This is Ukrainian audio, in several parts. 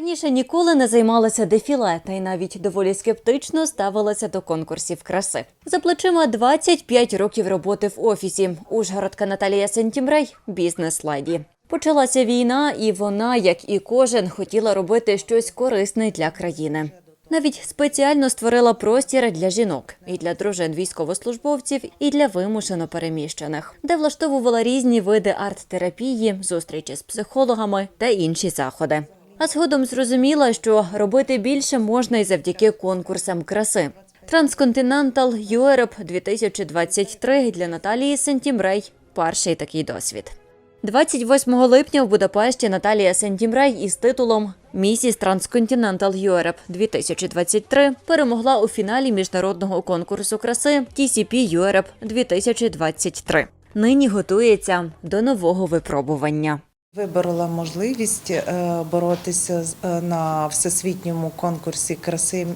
Раніше ніколи не займалася дефіле, та й навіть доволі скептично ставилася до конкурсів краси. За плечима 25 років роботи в офісі. Ужгородка Наталія Сентімрей – бізнес-леді. Почалася війна, і вона, як і кожен, хотіла робити щось корисне для країни. Навіть спеціально створила простір для жінок і для дружин військовослужбовців, і для вимушено переміщених, де влаштовувала різні види арт-терапії, зустрічі з психологами та інші заходи. А згодом зрозуміла, що робити більше можна і завдяки конкурсам краси. Transcontinental Europe 2023 для Наталії Сентімрей – перший такий досвід. 28 липня в Будапешті Наталія Сентімрей із титулом Місіс Transcontinental Europe 2023 перемогла у фіналі міжнародного конкурсу краси TCP Europe 2023. Нині готується до нового випробування. Виборола можливість е, боротися е, на всесвітньому конкурсі краси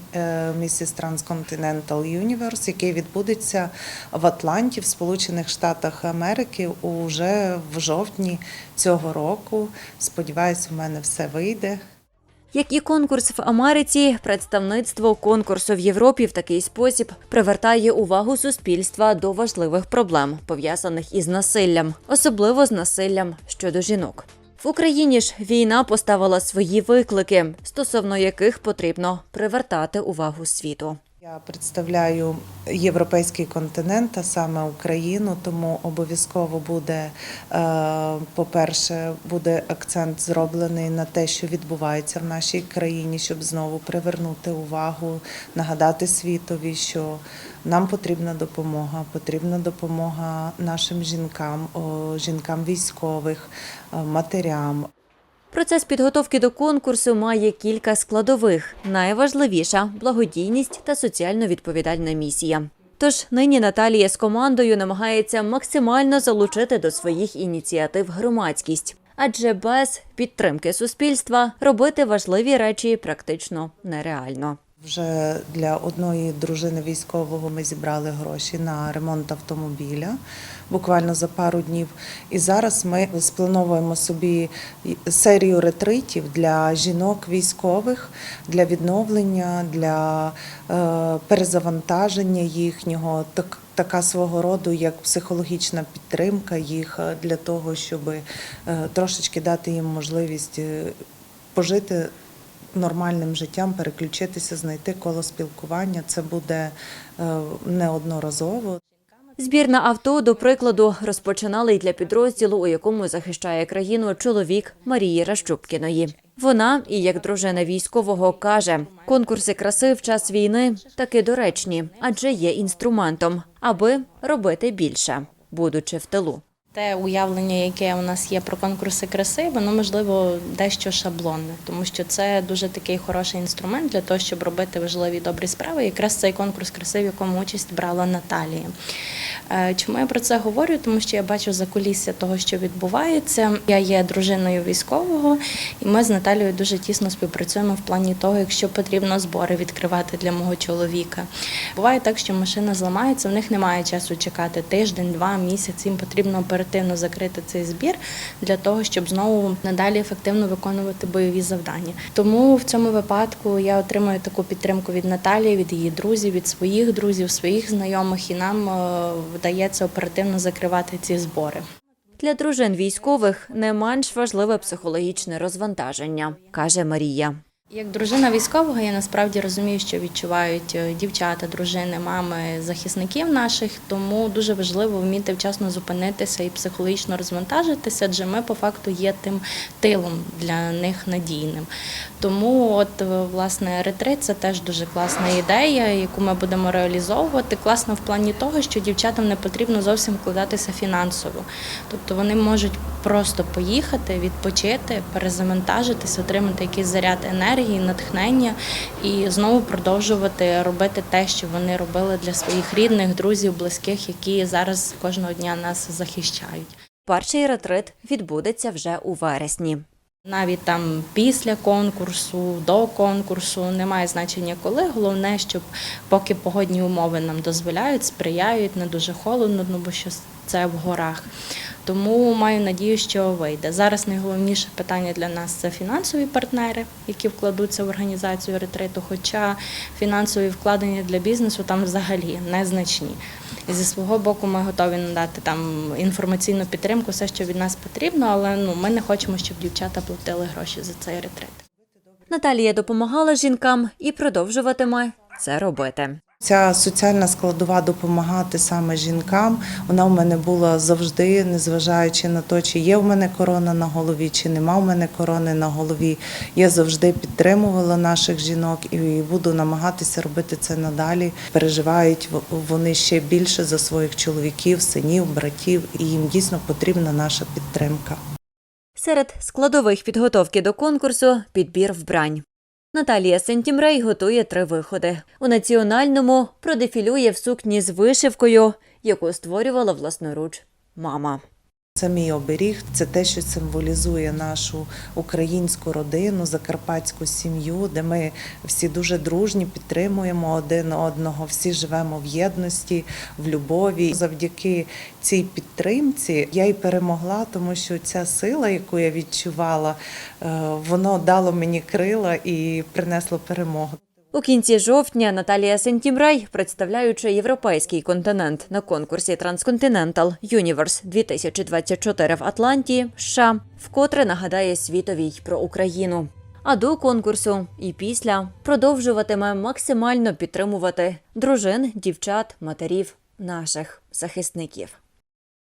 місіс Трансконтинентал Universe, який відбудеться в Атланті, в Сполучених Штатах Америки уже в жовтні цього року. Сподіваюсь, у мене все вийде. Як і конкурс в Америці, представництво конкурсу в Європі в такий спосіб привертає увагу суспільства до важливих проблем, пов'язаних із насиллям, особливо з насиллям щодо жінок. В Україні ж війна поставила свої виклики, стосовно яких потрібно привертати увагу світу. Я представляю європейський континент, а саме Україну, тому обов'язково буде, е, по-перше, буде акцент зроблений на те, що відбувається в нашій країні, щоб знову привернути увагу, нагадати світові, що нам потрібна допомога, потрібна допомога нашим жінкам, жінкам військових, е, матерям. Процес підготовки до конкурсу має кілька складових. Найважливіша благодійність та соціально відповідальна місія. Тож нині Наталія з командою намагається максимально залучити до своїх ініціатив громадськість, адже без підтримки суспільства робити важливі речі практично нереально. Вже для одної дружини військового ми зібрали гроші на ремонт автомобіля буквально за пару днів. І зараз ми сплановуємо собі серію ретритів для жінок військових, для відновлення, для е, перезавантаження їхнього. Так, така свого роду, як психологічна підтримка їх е, для того, щоб е, трошечки дати їм можливість пожити нормальним життям переключитися, знайти коло спілкування. Це буде е, неодноразово. Збір на авто, до прикладу, розпочинали й для підрозділу, у якому захищає країну чоловік Марії Ращупкіної. Вона, і як дружина військового, каже, конкурси краси в час війни таки доречні, адже є інструментом, аби робити більше, будучи в тилу. Те уявлення, яке у нас є про конкурси краси, воно можливо дещо шаблонне, тому що це дуже такий хороший інструмент для того, щоб робити важливі добрі справи. Якраз цей конкурс краси, в якому участь брала Наталія. Е, Чому я про це говорю? Тому що я бачу закулісся того, що відбувається. Я є дружиною військового, і ми з Наталією дуже тісно співпрацюємо в плані того, якщо потрібно збори відкривати для мого чоловіка. Буває так, що машина зламається, в них немає часу чекати тиждень, два місяці. Їм потрібно оперативно закрити цей збір для того, щоб знову надалі ефективно виконувати бойові завдання. Тому в цьому випадку я отримую таку підтримку від Наталії, від її друзів, від своїх друзів, своїх знайомих, і нам е, вдається оперативно закривати ці збори. Для дружин військових не менш важливе психологічне розвантаження, каже Марія. Як дружина військового, я насправді розумію, що відчувають е, дівчата, дружини, мами захисників наших. Тому дуже важливо вміти вчасно зупинитися і психологічно розвантажитися, адже ми по факту є тим тилом для них надійним. Тому, от е, власне, ретрит це теж дуже класна ідея, яку ми будемо реалізовувати. Класно в плані того, що дівчатам не потрібно зовсім вкладатися фінансово. Тобто вони можуть просто поїхати, відпочити, перезавантажитись, отримати якийсь заряд енергії, натхнення і знову продовжувати робити те, що вони робили для своїх рідних, друзів, близьких, які зараз кожного дня нас захищають. Перший ретрит відбудеться вже у вересні. Навіть там після конкурсу, до конкурсу немає значення коли. Головне, щоб поки погодні умови нам дозволяють, сприяють, не дуже холодно, ну бо що це в горах. Тому маю надію, що вийде. Зараз найголовніше питання для нас це фінансові партнери, які вкладуться в організацію ретриту. Хоча фінансові вкладення для бізнесу там взагалі незначні. І зі свого боку ми готові надати там інформаційну підтримку, все, що від нас потрібно, але ну ми не хочемо, щоб дівчата платили гроші за цей ретрит. Наталія допомагала жінкам і продовжуватиме це робити. Ця соціальна складова допомагати саме жінкам. Вона в мене була завжди, незважаючи на те, чи є в мене корона на голові, чи нема в мене корони на голові. Я завжди підтримувала наших жінок і буду намагатися робити це надалі. Переживають вони ще більше за своїх чоловіків, синів, братів, і їм дійсно потрібна наша підтримка. Серед складових підготовки до конкурсу підбір вбрань. Наталія Сентімрей готує три виходи. У національному продефілює в сукні з вишивкою, яку створювала власноруч мама. Це мій оберіг, це те, що символізує нашу українську родину, закарпатську сім'ю, де ми всі дуже дружні, підтримуємо один одного, всі живемо в єдності, в любові. Завдяки цій підтримці я й перемогла, тому що ця сила, яку я відчувала, е, воно дало мені крила і принесло перемогу. У кінці жовтня Наталія Сентімрей, представляючи європейський континент на конкурсі Transcontinental Universe 2024 в Атланті, США, вкотре нагадає світовій про Україну. А до конкурсу і після продовжуватиме максимально підтримувати дружин, дівчат, матерів наших захисників.